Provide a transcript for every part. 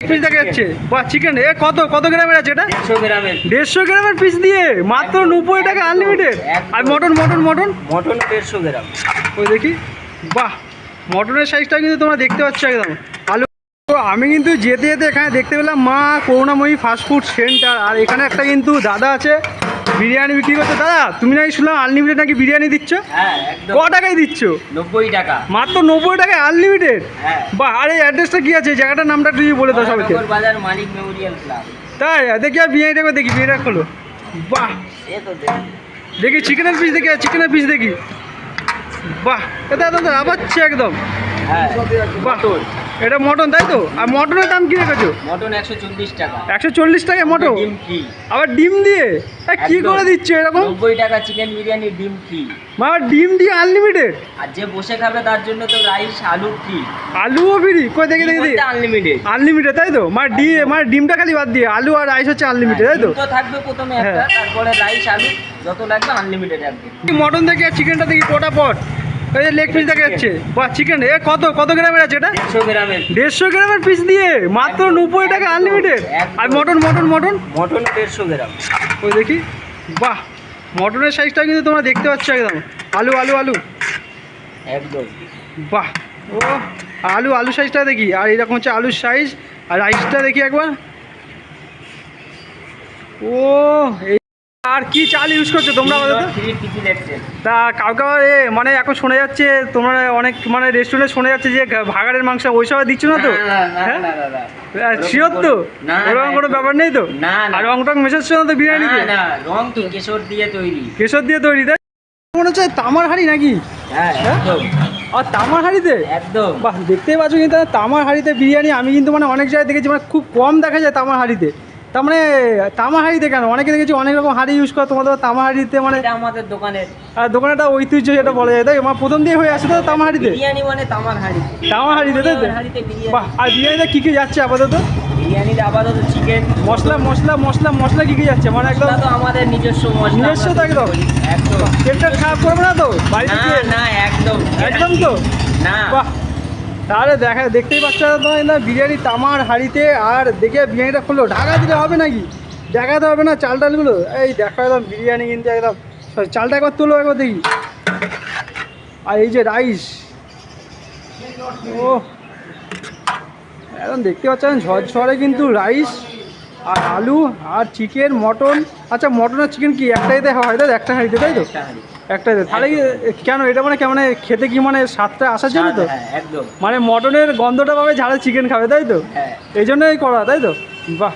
Piece দেখা যাচ্ছে। বাহ চিকেন এ কত কত গ্রামের আছে এটা? দেড়শো গ্রামের। পিস দিয়ে? মাত্র নব্বই টাকা আনলিমিটেড আর মটন মটন মটন মটন দেড়শো গ্রাম। ওই দেখি। বাহ মটনের সাইজটা কিন্তু তোমরা দেখতে পাচ্ছ একদম। আলু তো আমি কিন্তু যেতে যেতে এখানে দেখতে পেলাম মা করুণাময়ী ফাস্টফুড সেন্টার আর এখানে একটা কিন্তু দাদা আছে বিরিয়ানি বিক্রি করছে দাদা তুমি নাকি শুনলাম আনলিমিটেড নাকি বিরিয়ানি দিচ্ছ? হ্যাঁ ক টাকায় দিচ্ছ? নব্বই টাকা। মাত্র নব্বই টাকায় আনলিমিটেড হ্যাঁ। বাহ আরে অ্যাড্রেসটা কি আছে? জায়গাটার নামটা যদি বলে দাও সবাইকে। বাজার মালিক মেমোরিয়াল ক্লাব তাই দেখি আর বিরিয়ানিটা দেখি বিরিয়ানিটা খোলো। বাহ। দেখ। চিকেনের পিস দেখি চিকেনের পিস দেখি। বাহ এটা একদম আবাচ্ছে একদম। হ্যাঁ। বাহ। এটা মটন তাই তো? আর মটনের দাম কি রেখেছো? মটন একশো চল্লিশ টাকা। একশো চল্লিশ টাকায় মটন? ডিম ফ্রি আবার ডিম দিয়ে? কি করে দিচ্ছ এরকম? নব্বই টাকা চিকেন বিরিয়ানি ডিম ফ্রি মা ডিম দিয়ে আনলিমিটেড আর যে বসে খাবে তার জন্য তো রাইস আলু ফ্রি আলুও ফ্রি কই দেখি দেখে দেখি। আনলিমিটেড আনলিমিটেড তাই তো? মা ডি মানে ডিমটা খালি বাদ দিয়ে আলু আর রাইস হচ্ছে আনলিমিটেড তাই তো? তো থাকবে প্রথমে একটা হ্যাঁ। তারপরে রাইস আলু যত লাগবে আনলিমিটেড একদম মটন দেখি আর চিকেনটা দেখি কোটা পট এই যে লেগ পিস দেখা যাচ্ছে। বাহ চিকেন এ কত কত গ্রামের আছে এটা? দেড়শো গ্রামের। দেড়শো গ্রামের পিস দিয়ে? মাত্র নব্বই টাকা আনলিমিটেড আর মটন মটন মটন মটন দেড়শো গ্রাম। ওই দেখি। বাহ মটনের সাইজটা কিন্তু তোমরা দেখতে পাচ্ছ একদম। আলু আলু আলু। একদম। বাহ ও আলু আলু সাইজটা দেখি। আর এরকম হচ্ছে আলুর সাইজ আর রাইসটা দেখি একবার। ও আর কি চাল ইউজ করছ তোমরা তো? তা কাউকে মানে এখন শোনা যাচ্ছে তোমরা অনেক মানে রেস্টুরেন্টে শোনা যাচ্ছে যে ভাগাড়ের মাংস ওই সব দিচ্ছ না তো? হ্যাঁ? শিওর তো? না, না, ওরকম কোনো ব্যাপার নেই তো। আর রং টং মেশাচ্ছ না তো বিরিয়ানিতে রং তো কেশর দিয়ে তৈরি। কেশর দিয়ে তৈরি তাই? মনে হচ্ছে তামার হাড়ি নাকি? হ্যাঁ আর তামার হাড়িতে? একদম। বাহ দেখতেই পাচ্ছ কিন্তু তামার হাড়িতে বিরিয়ানি আমি কিন্তু মানে অনেক জায়গায় দেখেছি মানে খুব কম দেখা যায় তামার হাড়িতে। তার মানে তামার হাড়িতে কেন? অনেকে দেখেছি অনেক রকম হাড়ি ইউজ করে তোমাদের তামার হাড়িতে মানে আমাদের দোকানের। আর দোকানে একটা ঐতিহ্য যেটা বলা যায় তাই? আমার প্রথম দিয়ে হয়ে আসে তো তামার হাড়িতে বিরিয়ানি মানে তামার হাঁড়ি তামার হাড়িতে তাই তো বাহ আর বিরিয়ানিতে কী কী যাচ্ছে আপাতত? বিরিয়ানিতে আপাতত চিকেন মশলা মশলা মশলা মশলা কী কী যাচ্ছে? মানে একদম তো আমাদের নিজস্ব মশলা নিজস্ব তো একদম? খারাপ করবে না তো? বাড়িতে না একদম। একদম তো? না। বাহ তাহলে দেখা দেখতেই পাচ্ছ না বিরিয়ানি তামার হাঁড়িতে আর দেখে বিরিয়ানিটা খুললো। ঢাকা দিলে হবে নাকি? দেখাতে হবে না চাল টালগুলো এই দেখা একদম বিরিয়ানি কিন্তু একদম চালটা একবার তুলো একবার দেখি। আর এই যে রাইস। ও একদম দেখতে পাচ্ছেন ঝরঝরে কিন্তু রাইস আর আলু আর চিকেন, মটন। আচ্ছা মটন আর চিকেন কি? একটাইতে হয় তো? একটা হাঁড়িতে, তাই তো? একটাই তাহলে কি কেন এটা মানে কেমন খেতে কি মানে স্বাদটা আসার জন্য তো? হ্যাঁ একদম। মানে মটনের গন্ধটা পাবে ঝাড়ে চিকেন খাবে তাই তো? হ্যাঁ। এই জন্যই করা তাই তো? বাহ।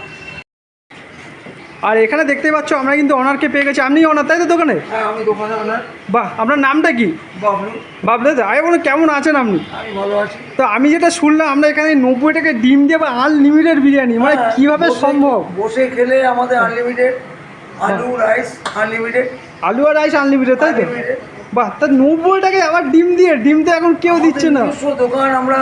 আর এখানে দেখতেই পাচ্ছ আমরা কিন্তু অনারকে পেয়ে গেছি। আপনি অনার তাই তো দোকানে? হ্যাঁ আমি বাহ আপনার নামটা কি? বাবলু। তো? আগে বলো কেমন আছেন আপনি? তো আমি যেটা শুনলাম আমরা এখানে নব্বই টাকা ডিম দিয়ে বা আনলিমিটেড বিরিয়ানি মানে কীভাবে সম্ভব? বসে খেলে আমাদের আনলিমিটেড আলু রাইস আনলিমিটেড। আলু আর রাইস আনলিমিটেড তাই তো? বাহ তা নব্বই টাকায় আবার ডিম দিয়ে ডিম তো এখন কেউ দিচ্ছে না। দোকান আমরা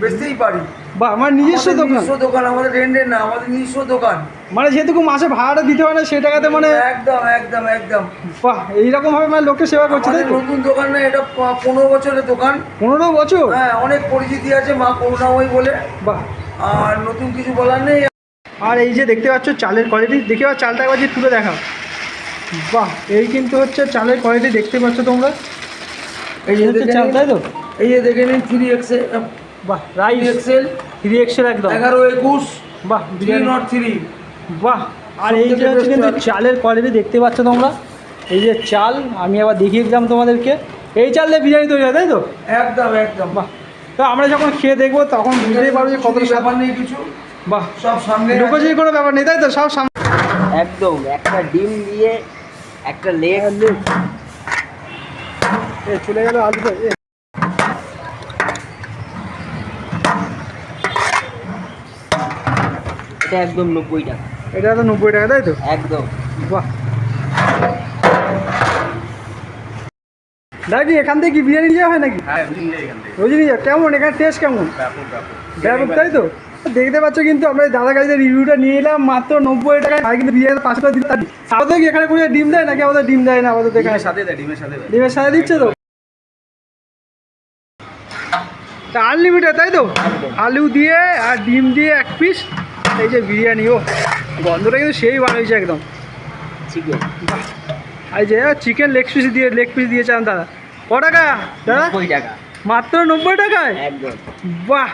বেচতেই পারি। বাহ আমার নিজস্ব দোকান। নিজস্ব দোকান আমাদের রেন্টের না আমাদের নিজস্ব দোকান। মানে যেটুকু মাসে ভাড়াটা দিতে হয় না সে টাকাতে মানে একদম একদম একদম। বাহ এইরকম ভাবে মানে লোককে সেবা করছে তাই নতুন দোকান না এটা পনেরো বছরের দোকান। পনেরো বছর? হ্যাঁ অনেক পরিচিতি আছে মা করুণাময়ী বলে। বাহ। আর নতুন কিছু বলার নেই। আর এই যে দেখতে পাচ্ছ চালের কোয়ালিটি দেখে চালটা একবার যে তুলে দেখাও। বাহ এই কিন্তু হচ্ছে চালের কোয়ালিটি দেখতে পাচ্ছ তোমরা। এই যে হচ্ছে চাল তাই তো? এই যে দেখে নিন থ্রি এক্সেল বাহ রাইস এক্সেল থ্রি এক্সেল একদম। এগারো একুশ। বাহ থ্রি নট থ্রি বাহ আর এই যে হচ্ছে কিন্তু চালের কোয়ালিটি দেখতে পাচ্ছ তোমরা। এই যে চাল আমি আবার দেখিয়ে দিলাম তোমাদেরকে। এই চাল দিয়ে বিরিয়ানি তৈরি হয় তাই তো? একদম একদম। বাহ তো আমরা যখন খেয়ে দেখব তখন বুঝতেই পারব যে কত ব্যাপার নেই কিছু। বাহ। সব সামনে লুকোচুরি কোনো ব্যাপার নেই তাই তো? সব সামনে একদম একটা ডিম দিয়ে একটা লেগ। চলে গেল আলুটা এটা একদম নব্বই টাকা। এটা তো নব্বই টাকা তাই তো? একদম। বাহ। দাদি এখান থেকে কি বিরিয়ানি নিয়ে হয় নাকি? হ্যাঁ রোজ নিয়ে কেমন? এখানে টেস্ট কেমন? ব্যাপক তাই তো? দেখতে পাচ্ছ কিন্তু আমরা দাদা কাছে রিভিউটা নিয়ে এলাম মাত্র নব্বই টাকায় আর কিন্তু বিরিয়ানি পাঁচশো টাকা দিতে আপাতত কি এখানে কোনো ডিম দেয় নাকি আমাদের ডিম দেয় না আমাদের এখানে? সাথে দেয় ডিমের সাথে ডিমের সাথে দিচ্ছে তো? আনলিমিটেড তাই তো? আলু দিয়ে আর ডিম দিয়ে এক পিস এই যে বিরিয়ানি ও। গন্ধটা কিন্তু সেই ভালো হয়েছে একদম। চিকেন এই যে চিকেন লেগ পিস দিয়ে লেগ পিস দিয়েছেন দাদা। ক টাকা দাদা? টাকা। মাত্র নব্বই টাকায়? একদম। বাহ।